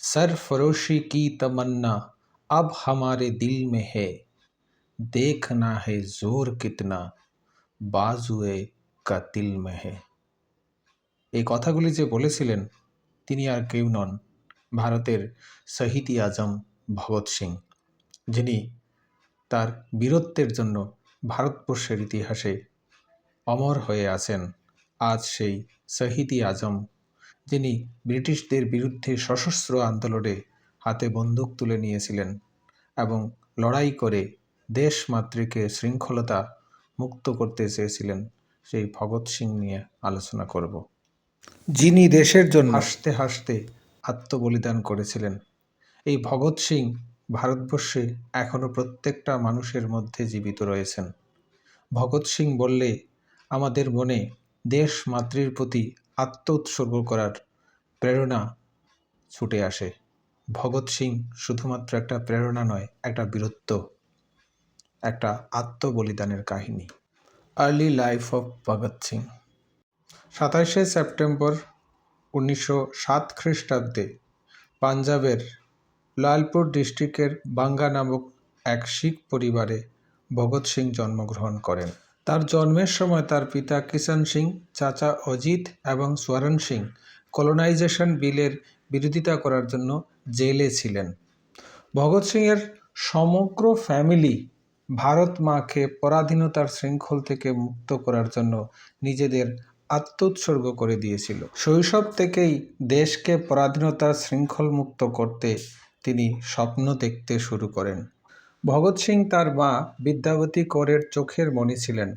सरफरोशी की तमन्ना अब हमारे दिल में है देखना है जोर कितना বাজুয়ে কাতিল মেহে এই কথাগুলি যে বলেছিলেন তিনি আর কেউ নন ভারতের শহীদ আজম ভগৎ সিং যিনি তার বীরত্বের জন্য ভারতবর্ষের ইতিহাসে অমর হয়ে আছেন আজ সেই শহীদ আজম যিনি ব্রিটিশদের বিরুদ্ধে সশস্ত্র আন্দোলনে হাতে বন্দুক তুলে নিয়েছিলেন এবং লড়াই করে দেশ মাতৃকে শৃঙ্খলতা মুক্ত করতে চেয়েছিলেন। সেই ভগৎ সিং নিয়ে আলোচনা করব। যিনি দেশের জন্য হাসতে হাসতে আত্মবলিদান করেছিলেন, এই ভগৎ সিং ভারতবর্ষে এখনও প্রত্যেকটা মানুষের মধ্যে জীবিত রয়েছেন। ভগৎ সিং বললে, আমাদের মনে দেশ মাতৃর প্রতি আত্ম উৎসর্গ করার প্রেরণা ছুটে আসে। ভগৎ সিং শুধুমাত্র একটা প্রেরণা নয়, একটা বীরত্ব, একটা আত্মবলিদানের কাহিনী। Early life of Bhagat Singh. সাতাশে সেপ্টেম্বর উনিশশো সাত খ্রিস্টাব্দে পাঞ্জাবের লালপুর ডিস্ট্রিক্টের বাঙ্গা নামক এক শিখ পরিবারে ভগৎ সিং জন্মগ্রহণ করেন। তার জন্মের সময় তার পিতা কিষাণ সিং, চাচা অজিত এবং স্বরণ সিং কলোনাইজেশন বিলের বিরোধিতা করার জন্য জেলে ছিলেন। ভগৎ সিংয়ের সমগ্র ফ্যামিলি ভারত মাকে পরাধীনতার শৃঙ্খল থেকে মুক্ত করার জন্য নিজেদের আত্মোৎসর্গ করে দিয়েছিল। শৈশব থেকেই দেশকে পরাধীনতার শৃঙ্খল মুক্ত করতে তিনি স্বপ্ন দেখতে শুরু করেন। ভগৎ সিং তার মা বিদ্যাবতী করের চোখের মণি ছিলেন।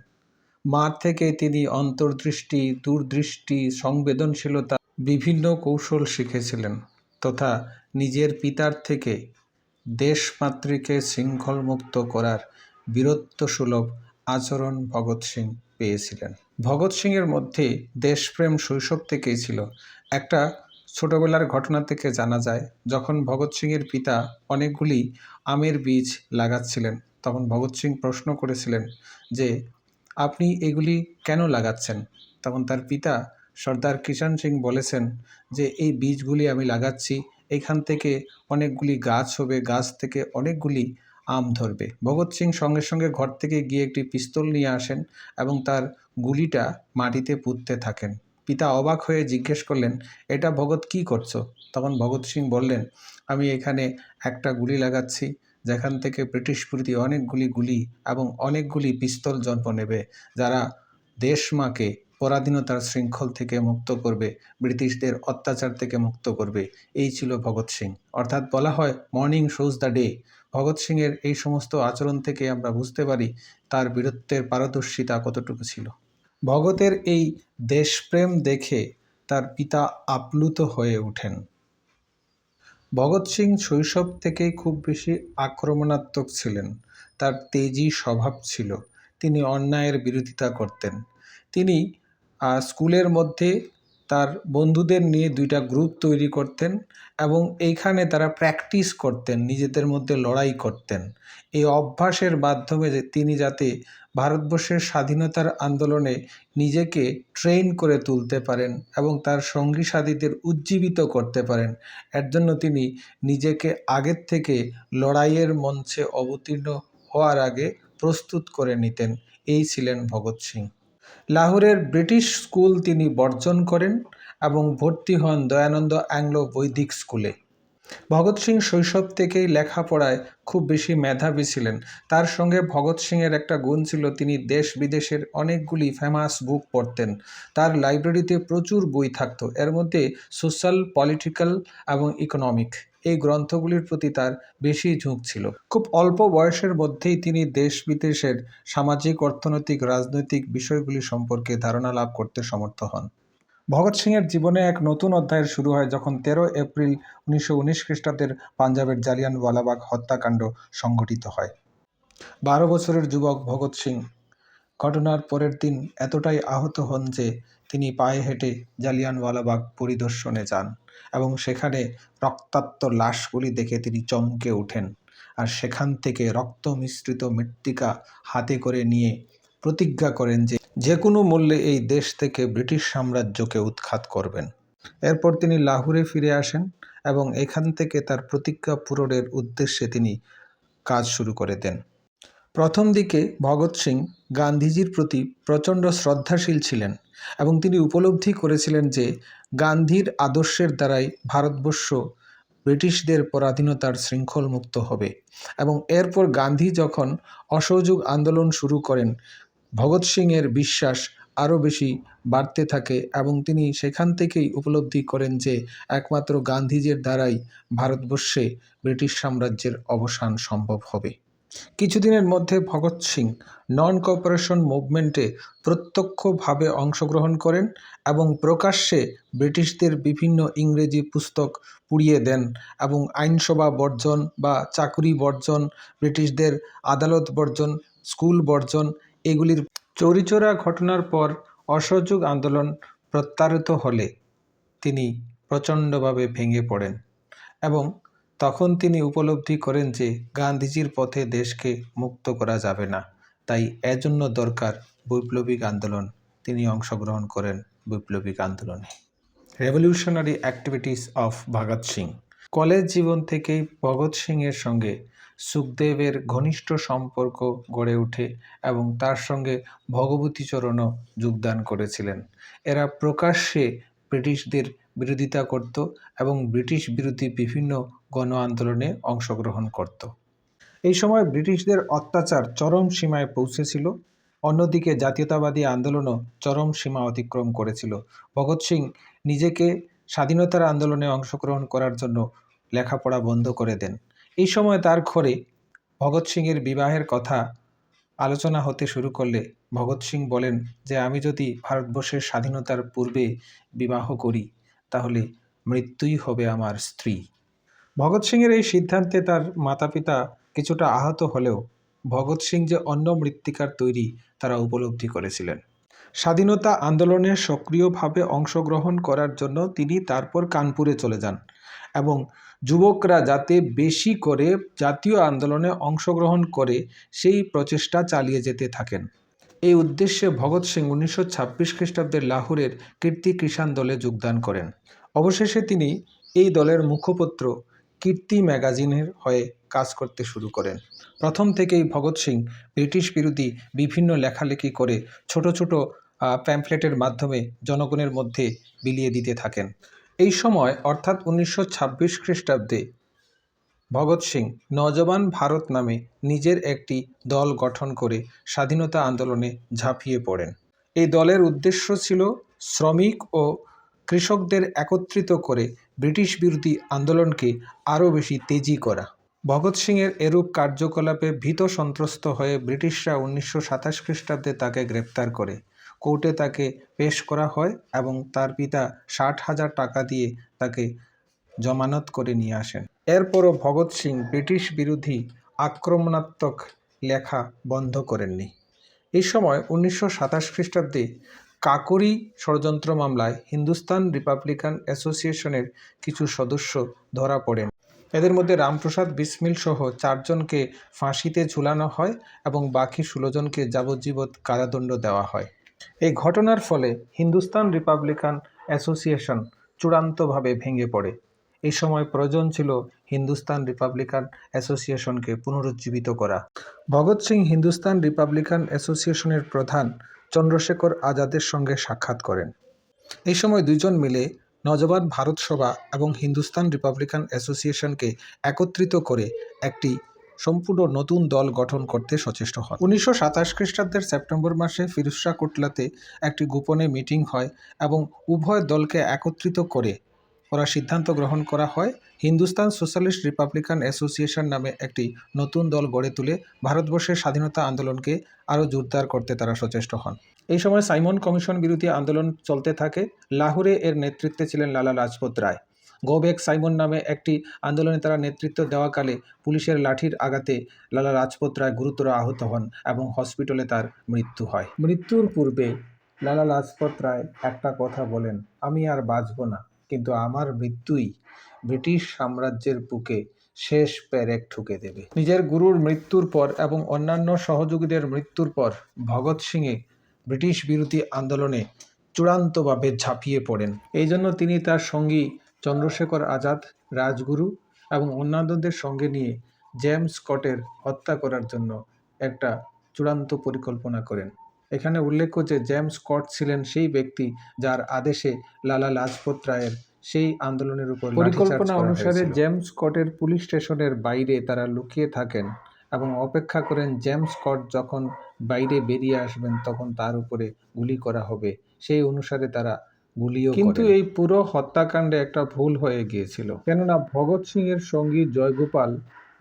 মা থেকে তিনি অন্তর্দৃষ্টি, দূরদৃষ্টি, সংবেদনশীলতা বিভিন্ন কৌশল শিখেছিলেন তথা নিজের পিতার থেকে দেশমাতৃকে শৃঙ্খলমুক্ত করার বীরত্বসুলভ আচরণ ভগৎ সিং পেয়েছিলেন। ভগৎ সিংয়ের মধ্যে দেশপ্রেম শৈশব থেকেই ছিল একটা ছোটবেলার ঘটনা থেকে জানা যায়, যখন ভগৎ সিংয়ের পিতা অনেকগুলি আমের বীজ লাগাচ্ছিলেন, তখন ভগৎ সিং প্রশ্ন করেছিলেন যে, আপনি এগুলি কেন লাগাচ্ছেন? তখন তার পিতা সর্দার কিষাণ সিং বলেছেন যে, এই বীজগুলি আমি লাগাচ্ছি, এখান থেকে অনেকগুলি গাছ হবে, গাছ থেকে অনেকগুলি আম ধরবে। ভগৎ সিং সঙ্গে সঙ্গে ঘর থেকে গিয়ে একটি পিস্তল নিয়ে আসেন এবং তার গুলিটা মাটিতে পুঁততে থাকেন। পিতা অবাক হয়ে জিজ্ঞেস করলেন, এটা ভগৎ কি করছ? তখন ভগৎ সিং বললেন, আমি এখানে একটা গুলি লাগাচ্ছি, যেখান থেকে ব্রিটিশ বিরোধী অনেকগুলি গুলি এবং অনেকগুলি পিস্তল জন্ম নেবে, যারা দেশমাকে পরাধীনতার শৃঙ্খল থেকে মুক্ত করবে, ব্রিটিশদের অত্যাচার থেকে মুক্ত করবে। এই ছিল ভগৎ সিং। অর্থাৎ বলা হয় morning shows the day Bhagat সিংয়ের এই সমস্ত আচরণ থেকে আমরা বুঝতে পারি, তার বীরত্বের পারদর্শিতা কতটুকু ছিল। ভগতের এই দেশপ্রেম দেখে তার পিতা আপ্লুত হয়ে ওঠেন। ভগৎ সিং শৈশব থেকেই খুব বেশি আক্রমণাত্মক ছিলেন। তার তেজি স্বভাব ছিল। তিনি অন্যায়ের বিরোধিতা করতেন। তিনি স্কুলের মধ্যে তার বন্ধুদের নিয়ে দুইটা গ্রুপ তৈরি করতেন এবং এইখানে তারা প্র্যাকটিস করতেন, নিজেদের মধ্যে লড়াই করতেন। এই অভ্যাসের মাধ্যমে যে তিনি যাতে ভারতবর্ষের স্বাধীনতার আন্দোলনে নিজেকে ট্রেন করে তুলতে পারেন এবং তার সঙ্গী সাথীদের উজ্জীবিত করতে পারেন, এর জন্য তিনি নিজেকে আগের থেকে লড়াইয়ের মঞ্চে অবতীর্ণ হওয়ার আগে প্রস্তুত করে নিতেন। এই ছিলেন ভগৎ সিং। লাহোরের ব্রিটিশ স্কুল তিনি বর্জন করেন এবং ভর্তি হন দয়ানন্দ অ্যাংলো বৈদিক স্কুলে। ভগৎ সিং শৈশব থেকেই লেখাপড়ায় খুব বেশি মেধাবী ছিলেন। তার সঙ্গে ভগৎ সিংয়ের একটা গুণ ছিল, তিনি দেশ বিদেশের অনেকগুলি ফেমাস বুক পড়তেন। তার লাইব্রেরিতে প্রচুর বই থাকতো। এর মধ্যে সোশ্যাল পলিটিক্যাল এবং ইকোনমিক এই গ্রন্থগুলির প্রতি তার বেশি ঝোঁক ছিল। খুব অল্প বয়সের মধ্যেই তিনি দেশ বিদেশের সামাজিক, অর্থনৈতিক, রাজনৈতিক বিষয়গুলি সম্পর্কে ধারণা লাভ করতে সমর্থ হন। ভগৎ সিংয়ের জীবনে এক নতুন অধ্যায়ের শুরু হয় যখন তেরো এপ্রিল উনিশশো উনিশ খ্রিস্টাব্দের পাঞ্জাবের জালিয়ানওয়ালাবাগ হত্যাকাণ্ড সংঘটিত হয়। বারো বছরের যুবক ভগৎ সিং ঘটনার পরের দিন এতটাই আহত হন যে তিনি পায়ে হেঁটে জালিয়ানওয়ালাবাগ পরিদর্শনে যান এবং সেখানে রক্তাক্ত লাশগুলি দেখে তিনি চমকে ওঠেন আর সেখান থেকে রক্ত মিশ্রিত মৃত্তিকা হাতে করে নিয়ে প্রতিজ্ঞা করেন যে যে কোনো মূল্যে এই দেশ থেকে ব্রিটিশ সাম্রাজ্যকে উৎখাত করবেন। এরপর তিনি লাহোরে ফিরে আসেন এবং এখান থেকে তার প্রতিজ্ঞা পূরণের উদ্দেশ্যে তিনি কাজ শুরু করে দেন। প্রথম দিকে ভগৎ সিং গান্ধীজির প্রতি প্রচণ্ড শ্রদ্ধাশীল ছিলেন এবং তিনি উপলব্ধি করেছিলেন যে গান্ধীর আদর্শের দ্বারাই ভারতবর্ষ ব্রিটিশদের পরাধীনতার শৃঙ্খল মুক্ত হবে এবং এরপর গান্ধী যখন অসহযোগ আন্দোলন শুরু করেন, ভগৎ সিংয়ের বিশ্বাস আরও বেশি বাড়তে থাকে এবং তিনি সেখান থেকেই উপলব্ধি করেন যে একমাত্র গান্ধীজির দ্বারাই ভারতবর্ষে ব্রিটিশ সাম্রাজ্যের অবসান সম্ভব হবে। কিছুদিনের মধ্যে ভগৎ সিং নন কোঅপারেশন মুভমেন্টে প্রত্যক্ষভাবে অংশগ্রহণ করেন এবং প্রকাশ্যে ব্রিটিশদের বিভিন্ন ইংরেজি পুস্তক পুড়িয়ে দেন এবং আইনসভা বর্জন বা চাকুরি বর্জন, ব্রিটিশদের আদালত বর্জন, স্কুল বর্জন এগুলির চৌরিচৌরা ঘটনার পর অসহযোগ আন্দোলন প্রত্যাহৃত হলে তিনি প্রচণ্ডভাবে ভেঙে পড়েন এবং তখন তিনি উপলব্ধি করেন যে গান্ধীজির পথে দেশকে মুক্ত করা যাবে না। তাই এজন্য দরকার বৈপ্লবিক আন্দোলন। তিনি অংশগ্রহণ করেন বৈপ্লবিক আন্দোলনে। Revolutionary activities of Bhagat Singh college জীবন থেকেই ভগৎ সিংয়ের সঙ্গে সুখদেবের ঘনিষ্ঠ সম্পর্ক গড়ে ওঠে এবং তার সঙ্গে ভগবতী চরণও যোগদান করেছিলেন। এরা প্রকাশ্যে ব্রিটিশদের বিরোধিতা করত এবং ব্রিটিশ বিরোধী বিভিন্ন গণ আন্দোলনে অংশগ্রহণ করত। এই সময় ব্রিটিশদের অত্যাচার চরম সীমায় পৌঁছেছিল। অন্যদিকে জাতীয়তাবাদী আন্দোলনও চরম সীমা অতিক্রম করেছিল। ভগৎ সিং নিজেকে স্বাধীনতার আন্দোলনে অংশগ্রহণ করার জন্য লেখাপড়া বন্ধ করে দেন। এই সময় তার ঘরে ভগৎ সিংয়ের বিবাহের কথা আলোচনা হতে শুরু করলে ভগৎ সিং বলেন যে, আমি যদি ভারতবর্ষের স্বাধীনতার পূর্বে বিবাহ করি তাহলে মৃত্যুই হবে আমার স্ত্রী। ভগৎ সিংয়ের এই সিদ্ধান্তে তার মাতা পিতা কিছুটা আহত হলেও ভগৎ সিং যে অন্য মৃত্তিকার তৈরি তারা উপলব্ধি করেছিলেন। স্বাধীনতা আন্দোলনে সক্রিয়ভাবে অংশগ্রহণ করার জন্য তিনি তারপর কানপুরে চলে যান এবং যুবকরা যাতে বেশি করে জাতীয় আন্দোলনে অংশগ্রহণ করে সেই প্রচেষ্টা চালিয়ে যেতে থাকেন। এই উদ্দেশ্যে ভগৎ সিং উনিশশো ছাব্বিশ খ্রিস্টাব্দের লাহোরের কীর্তি কৃষাণ দলে যোগদান করেন। অবশেষে তিনি এই দলের মুখপত্র কীর্তি ম্যাগাজিনের হয়ে কাজ করতে শুরু করেন। প্রথম থেকেই ভগৎ সিং ব্রিটিশ বিরোধী বিভিন্ন লেখালেখি করে ছোট ছোট প্যাম্পলেটের মাধ্যমে জনগণের মধ্যে বিলিয়ে দিতে থাকেন। এই সময় অর্থাৎ উনিশশো ছাব্বিশ খ্রিস্টাব্দে ভগৎ সিং নজওয়ান ভারত নামে নিজের একটি দল গঠন করে স্বাধীনতা আন্দোলনে ঝাঁপিয়ে পড়েন। এই দলের উদ্দেশ্য ছিল শ্রমিক ও কৃষকদের একত্রিত করে ব্রিটিশ বিরোধী আন্দোলনকে আরও বেশি তেজি করা। ভগৎ সিংয়ের এরূপ কার্যকলাপে ভীত সন্ত্রস্ত হয়ে ব্রিটিশরা উনিশশো সাতাশ খ্রিস্টাব্দে তাকে গ্রেপ্তার করে। কোর্টে তাকে পেশ করা হয় এবং তার পিতা ষাট হাজার টাকা দিয়ে তাকে জমানত করে নিয়ে আসেন। এরপরও ভগৎ সিং ব্রিটিশ বিরোধী আক্রমণাত্মক লেখা বন্ধ করেননি। এই সময় উনিশশো সাতাশ খ্রিস্টাব্দে কাকরি ষড়যন্ত্র মামলায় হিন্দুস্তান রিপাবলিকান অ্যাসোসিয়েশনের কিছু সদস্য ধরা পড়েন। এদের মধ্যে রামপ্রসাদ বিসমিল সহ চারজনকে ফাঁসিতে ঝুলানো হয় এবং বাকি ষোলোজনকে যাবজ্জীবত কারাদণ্ড দেওয়া হয়। এই ঘটনার ফলে হিন্দুস্তান রিপাবলিকান অ্যাসোসিয়েশন চূড়ান্তভাবে ভেঙে পড়ে। এই সময় প্রয়োজন ছিল হিন্দুস্তান রিপাবলিকান অ্যাসোসিয়েশনকে পুনরুজ্জীবিত করা। ভগৎ সিং হিন্দুস্তান রিপাবলিকান অ্যাসোসিয়েশনের প্রধান চন্দ্রশেখর আজাদের সঙ্গে সাক্ষাৎ করেন। এই সময় দুইজন মিলে নজবান ভারত সভা এবং হিন্দুস্তান রিপাবলিকান অ্যাসোসিয়েশনকে একত্রিত করে একটি সম্পূর্ণ নতুন দল গঠন করতে সচেষ্ট হন। উনিশশো সাতাশ খ্রিস্টাব্দের সেপ্টেম্বর মাসে ফিরুজশাহ কোটলাতে একটি গোপনে মিটিং হয় এবং উভয় দলকে একত্রিত করে ওরা সিদ্ধান্ত গ্রহণ করা হয়। হিন্দুস্তান সোশ্যালিস্ট রিপাবলিকান অ্যাসোসিয়েশন নামে একটি নতুন দল গড়ে তুলে ভারতবর্ষের স্বাধীনতা আন্দোলনকে আরও জোরদার করতে তারা সচেষ্ট হন। এই সময় সাইমন কমিশন বিরোধী আন্দোলন চলতে থাকে। লাহোরে এর নেতৃত্বে ছিলেন লালা লাজপত রায়। গোবেক সাইমন নামে একটি আন্দোলনে তারা নেতৃত্ব দেওয়াকালে পুলিশের লাঠির আঘাতে লালা লাজপত রায় গুরুতর আহত হন এবং হসপিটালে তার মৃত্যু হয়। মৃত্যুর পূর্বে লালা লাজপত রায় একটা কথা বলেন, আমি আর বাঁচব না। কিন্তু আমার মৃত্যুই ব্রিটিশ সাম্রাজ্যের বুকে শেষ প্যারেক ঠুকে দেবে। নিজের গুরুর মৃত্যুর পর এবং অন্যান্য সহযোগীদের মৃত্যুর পর ভগৎ সিংয়ে ব্রিটিশ বিরোধী আন্দোলনে চূড়ান্তভাবে ঝাঁপিয়ে পড়েন। এই জন্য তিনি তার সঙ্গী চন্দ্রশেখর আজাদ, রাজগুরু এবং অন্যান্যদের সঙ্গে নিয়ে জেমস স্কটের হত্যা করার জন্য একটা চূড়ান্ত পরিকল্পনা করেন। এখানে উল্লেখ্য যে জেমস স্কট ছিলেন সেই ব্যক্তি যার আদেশে লালা লাজপত রায়ের সেই আন্দোলনের উপর পরিকল্পনা অনুসারে জেমস স্কটের পুলিশ স্টেশনের বাইরে তারা লুকিয়ে থাকেন এবং অপেক্ষা করেন জেমস স্কট যখন বাইরে বেরিয়ে আসবেন তখন তার উপরে গুলি করা হবে। সেই অনুসারে তারা গুলিও কিন্তু এই পুরো হত্যাকাণ্ডে একটা ভুল হয়ে গিয়েছিল। কেননা ভগৎ সিং এর সঙ্গী জয়গোপাল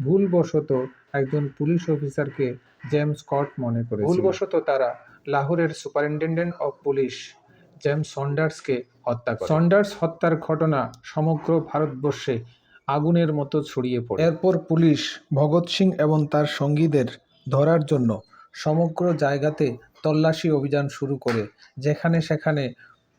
ভুলবশত একজন পুলিশ অফিসারকে জেমস স্কট মনে করে ভুলবশত তারা লাহোরের সুপারিনটেন্ডেন্ট অফ পুলিশ জেমস সন্ডার্সকে হত্যা করে। সন্ডার্স হত্যার ঘটনা সমগ্র ভারতবর্ষে আগুনের মতো ছড়িয়ে পড়ে। এরপর পুলিশ ভগৎ সিং এবং তার সঙ্গীদের ধরার জন্য সমগ্র জায়গাতে তল্লাশি অভিযান শুরু করে যেখানে সেখানে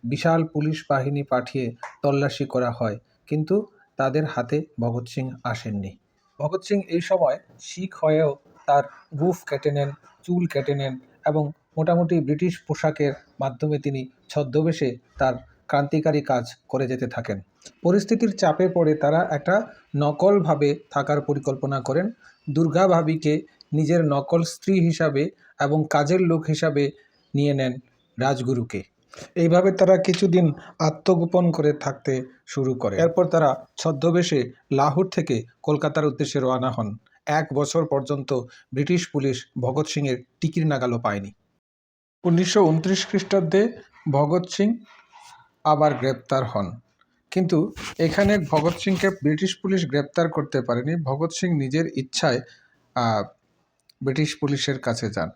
বিশাল পুলিশ বাহিনী পাঠিয়ে তল্লাশি করা হয় কিন্তু তাদের হাতে ভগৎ সিং আসেননি। ভগৎ সিং এই সময় শিখ হয়েও তার গুফ কেটে নেন চুল কেটে নেন এবং মোটামুটি ব্রিটিশ পোশাকের মাধ্যমে তিনি ছদ্মবেশে তার ক্রান্তিকারী কাজ করে যেতে থাকেন। পরিস্থিতির চাপে পড়ে তারা একটা নকলভাবে থাকার পরিকল্পনা করেন। দুর্গা ভাবিকে নিজের নকল স্ত্রী হিসাবে এবং কাজের লোক হিসাবে নিয়ে নেন রাজগুরুকে। এইভাবে তারা কিছুদিন আত্মগোপন করে থাকতে শুরু করে। এরপর তারা ছদ্মবেশে লাহোর থেকে কলকাতার উদ্দেশ্যে রওনা হন। এক বছর পর্যন্ত ব্রিটিশ পুলিশ ভগৎ সিংয়ের টিকির নাগালও পায়নি। উনিশশো উনত্রিশ খ্রিস্টাব্দে ভগৎ সিং আবার গ্রেপ্তার হন। কিন্তু এখানে ভগৎ সিংকে ব্রিটিশ পুলিশ গ্রেপ্তার করতে পারেনি। ভগৎ সিং নিজের ইচ্ছায় ব্রিটিশ পুলিশের কাছে যান।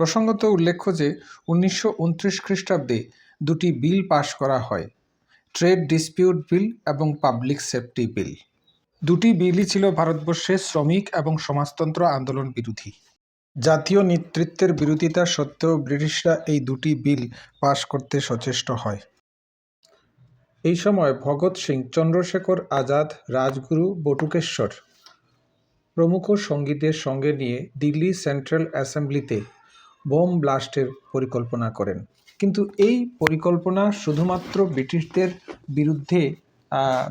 প্রসঙ্গত উল্লেখ্য যে, উনিশশো উনত্রিশ খ্রিস্টাব্দে দুটি বিল পাশ করা হয়, ট্রেড ডিসপিউট বিল এবং পাবলিক সেফটি বিল। দুটি বিলই ছিল ভারতবর্ষে শ্রমিক এবং সমাজতন্ত্র আন্দোলন বিরোধী। জাতীয় নেতৃত্বের বিরোধিতা সত্ত্বেও ব্রিটিশরা এই দুটি বিল পাশ করতে সচেষ্ট হয়। এই সময় ভগৎ সিং চন্দ্রশেখর আজাদ, রাজগুরু বটুকেশ্বর প্রমুখ সঙ্গীদের সঙ্গে নিয়ে দিল্লি সেন্ট্রাল অ্যাসেম্বলিতে বোম ব্লাস্টের পরিকল্পনা করেন। কিন্তু এই পরিকল্পনা শুধুমাত্র ব্রিটিশদের বিরুদ্ধে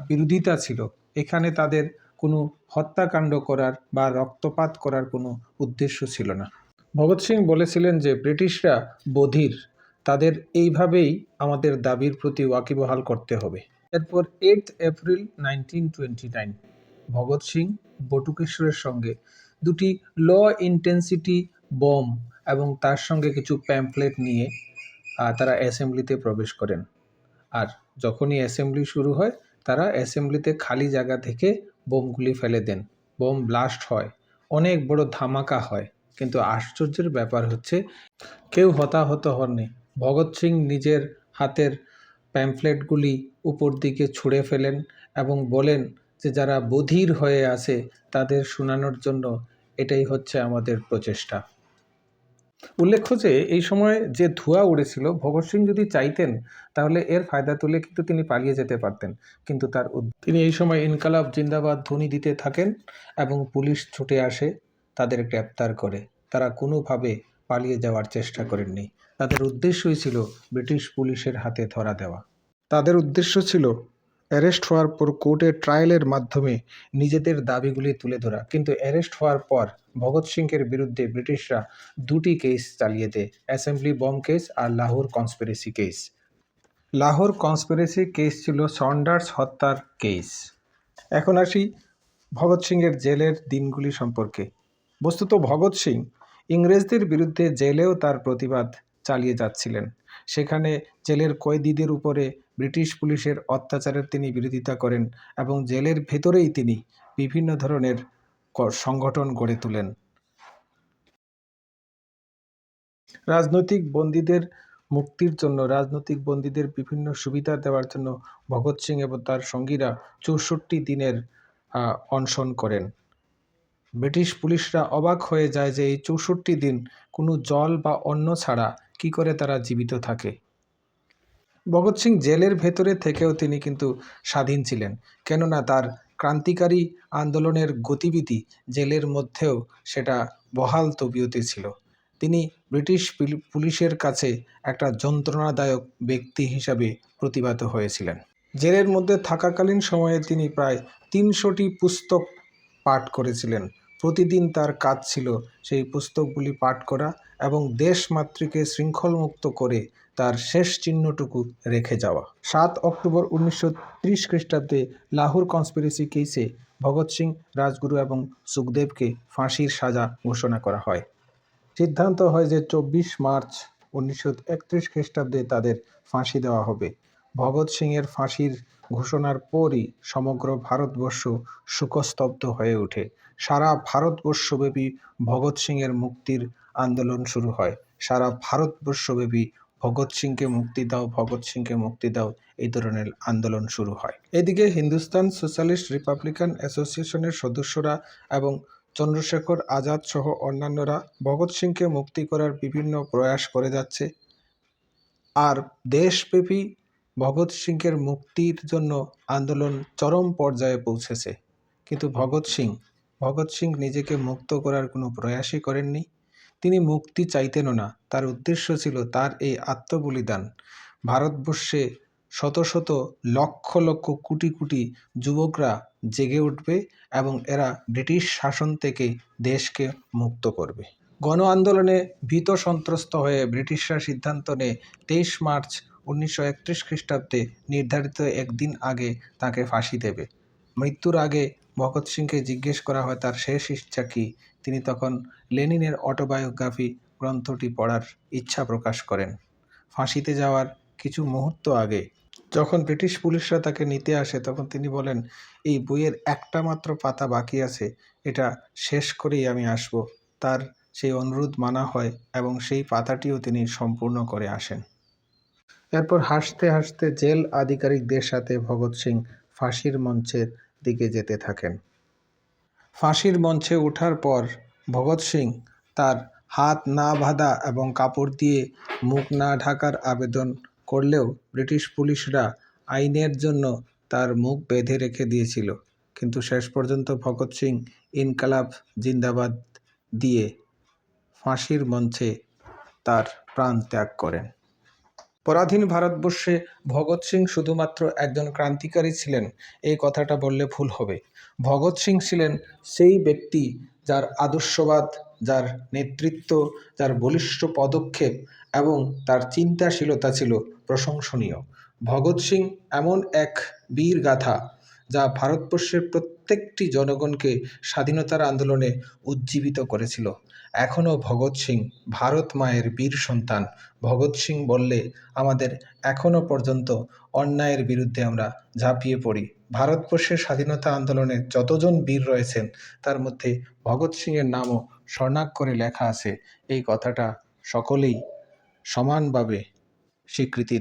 বিরোধিতা ছিল। এখানে তাদের কোনো হত্যাকাণ্ড করার বা রক্তপাত করার কোনো উদ্দেশ্য ছিল না। ভগৎ সিং বলেছিলেন যে, ব্রিটিশরা বধির, তাদের এইভাবেই আমাদের দাবির প্রতি ওয়াকিবহাল করতে হবে। এরপর eight April nineteen twenty nine Bhagat Singh বটুকেশ্বরের সঙ্গে দুটি ল ইন্টেন্সিটি বম এবং তার সঙ্গে কিছু প্যাম্পলেট নিয়ে তারা অ্যাসেম্বলিতে প্রবেশ করেন। আর যখনই অ্যাসেম্বলি শুরু হয়, তারা অ্যাসেম্বলিতে খালি জায়গা থেকে বোমগুলি ফেলে দেন। বোম ব্লাস্ট হয়। অনেক বড় ধামাকা হয়। কিন্তু আশ্চর্যের ব্যাপার হচ্ছে, কেউ হতাহত হননি। ভগৎ সিং নিজের হাতের প্যাম্পলেটগুলি উপর দিকে ছুঁড়ে ফেলেন এবং বলেন যে, যারা বধির হয়ে আছে, তাদের শোনানোর জন্য এটাই হচ্ছে আমাদের প্রচেষ্টা। উল্লেখ্য যে, এই সময় যে ধোঁয়া উড়েছিল, ভগৎ সিং যদি চাইতেন, তাহলে এর ফায়দা তুলে কিন্তু তিনি পালিয়ে যেতে পারতেন। কিন্তু তার তিনি এই সময় ইনকালাব, জিন্দাবাদ ধ্বনি দিতে থাকেন এবং পুলিশ ছুটে আসে, তাদের গ্রেপ্তার করে। তারা কোনোভাবে পালিয়ে যাওয়ার চেষ্টা করেননি। তাদের উদ্দেশ্যই ছিল ব্রিটিশ পুলিশের হাতে ধরা দেওয়া। তাদের উদ্দেশ্য ছিল অ্যারেস্ট হওয়ার পর কোর্টে ট্রায়ালের মাধ্যমে নিজেদের দাবিগুলি তুলে ধরা। কিন্তু অ্যারেস্ট হওয়ার পর ভগৎ সিংয়ের বিরুদ্ধে ব্রিটিশরা দুটি কেস চালিয়ে দেয়, অ্যাসেম্বলি বম কেস আর Lahore conspiracy case. Lahore conspiracy case ছিল সন্ডার্স হত্যার কেস। এখন আসি ভগৎ সিংয়ের জেলের দিনগুলি সম্পর্কে। বস্তুত ভগৎ সিং ইংরেজদের বিরুদ্ধে জেলেও তার প্রতিবাদ চালিয়ে যাচ্ছিলেন। সেখানে জেলের কয়েদিদের উপরে ব্রিটিশ পুলিশের অত্যাচারের তিনি বিরোধিতা করেন এবং জেলের ভেতরেই তিনি বিভিন্ন ধরনের সংগঠন গড়ে তোলেন। রাজনৈতিক বন্দীদের মুক্তির জন্য, রাজনৈতিক বন্দীদের বিভিন্ন সুবিধা দেওয়ার জন্য ভগৎ সিং এবং তার সঙ্গীরা চৌষট্টি দিনের অনশন করেন। ব্রিটিশ পুলিশরা অবাক হয়ে যায় যে এই চৌষট্টি দিন কোনো জল বা অন্ন ছাড়া কি করে তারা জীবিত থাকে। ভগৎ সিং জেলের ভেতরে থেকেও তিনি কিন্তু স্বাধীন ছিলেন। কেননা তার ক্রান্তিকারী আন্দোলনের গতিবিধি জেলের মধ্যেও সেটা বহাল তবিয়তে ছিল। তিনি ব্রিটিশ পুলিশের কাছে একটা যন্ত্রণাদায়ক ব্যক্তি হিসাবে প্রতিবাদ হয়েছিলেন। জেলের মধ্যে থাকাকালীন সময়ে তিনি প্রায় তিনশোটি পুস্তক পাঠ করেছিলেন। প্রতিদিন তার কাজ ছিল সেই পুস্তকগুলি পাঠ করা এবং দেশমাতৃকে শৃঙ্খলমুক্ত করে তার শেষ চিহ্নটুকু রেখে যাওয়া। সাত অক্টোবর উনিশশো ত্রিশ খ্রিস্টাব্দে লাহোর কনস্পিরেসি কেসে ভগৎ সিং, রাজগুরু এবং সুখদেবকে ফাঁসির সাজা ঘোষণা করা হয়। সিদ্ধান্ত হয় যে চব্বিশ মার্চ উনিশশো একত্রিশ খ্রিস্টাব্দে তাদের ফাঁসি দেওয়া হবে। ভগৎ সিংয়ের ফাঁসির ঘোষণার পরই সমগ্র ভারতবর্ষ শোকস্তব্ধ হয়ে ওঠে। সারা ভারতবর্ষব্যাপী ভগৎ সিংয়ের মুক্তির আন্দোলন শুরু হয়। সারা ভারতবর্ষব্যাপী ভগৎ সিংকে মুক্তি দাও, ভগৎ সিংকে মুক্তি দাও, এই ধরনের আন্দোলন শুরু হয়। এদিকে হিন্দুস্তান সোশ্যালিস্ট রিপাবলিকান অ্যাসোসিয়েশনের সদস্যরা এবং চন্দ্রশেখর আজাদ সহ অন্যান্যরা ভগৎ সিংকে মুক্তি করার বিভিন্ন প্রয়াস করে যাচ্ছে। আর দেশব্যাপী ভগৎ সিংয়ের মুক্তির জন্য আন্দোলন চরম পর্যায়ে পৌঁছেছে। কিন্তু ভগৎ সিং ভগৎ সিং নিজেকে মুক্ত করার কোনো প্রয়াসই করেননি। তিনি মুক্তি চাইতেনও না। তার উদ্দেশ্য ছিল তার এই আত্মবলিদান। ভারতবর্ষে শত শত লক্ষ লক্ষ কোটি কোটি যুবকরা জেগে উঠবে এবং এরা ব্রিটিশ শাসন থেকে দেশকে মুক্ত করবে। গণ আন্দোলনে ভীত সন্ত্রস্ত হয়ে ব্রিটিশরা সিদ্ধান্ত নেয়, তেইশ মার্চ উনিশশো একত্রিশ খ্রিস্টাব্দে নির্ধারিত একদিন আগে তাকে ফাঁসি দেবে। মৃত্যুর আগে ভগৎ সিংকে জিজ্ঞেস করা হয়, তার শেষ ইচ্ছা কী? তিনি তখন লেনিনের অটোবায়োগ্রাফি গ্রন্থটি পড়ার ইচ্ছা প্রকাশ করেন। ফাঁসিতে যাওয়ার কিছু মুহূর্ত আগে যখন ব্রিটিশ পুলিশরা তাকে নিতে আসে, তখন তিনি বলেন, এই বইয়ের একটা মাত্র পাতা বাকি আছে, এটা শেষ করেই আমি আসব। তার সেই অনুরোধ মানা হয় এবং সেই পাতাটিও তিনি সম্পূর্ণ করে আসেন। এরপর হাসতে হাসতে জেল আধিকারিকদের সাথে ভগৎ সিং ফাঁসির মঞ্চের দিকে যেতে থাকেন। ফাঁসির মঞ্চে ওঠার পর ভগৎ সিং তার হাত না বাঁধা এবং কাপড় দিয়ে মুখ না ঢাকার আবেদন করলেও ব্রিটিশ পুলিশরা আইনের জন্য তার মুখ বেঁধে রেখে দিয়েছিল। কিন্তু শেষ পর্যন্ত ভগৎ সিং ইনকালাব জিন্দাবাদ দিয়ে ফাঁসির মঞ্চে তার প্রাণ ত্যাগ করেন। পরাধীন ভারতবর্ষে ভগৎ সিং শুধুমাত্র একজন ক্রান্তিকারী ছিলেন, এই কথাটা বললে ভুল হবে। ভগৎ সিং ছিলেন সেই ব্যক্তি যার আদর্শবাদ, যার নেতৃত্ব, যার বলিষ্ঠ পদক্ষেপ এবং তার চিন্তাশীলতা ছিল প্রশংসনীয়। ভগৎ সিং এমন এক বীর গাথা যা ভারতবর্ষের প্রত্যেকটি জনগণকে স্বাধীনতার আন্দোলনে উজ্জীবিত করেছিল। এখনও ভগৎ সিং, ভারত মায়ের বীর সন্তান। ভগৎ সিং বললে, আমাদের এখনও পর্যন্ত অন্যায়ের বিরুদ্ধে আমরা ঝাঁপিয়ে পড়ি। ভারতবর্ষের স্বাধীনতা আন্দোলনে যতজন বীর রয়েছেন, তার মধ্যে ভগৎ সিংয়ের নামও স্বর্ণাক্ষরে লেখা আছে। এই কথাটা সকলেই সমানভাবে স্বীকৃতি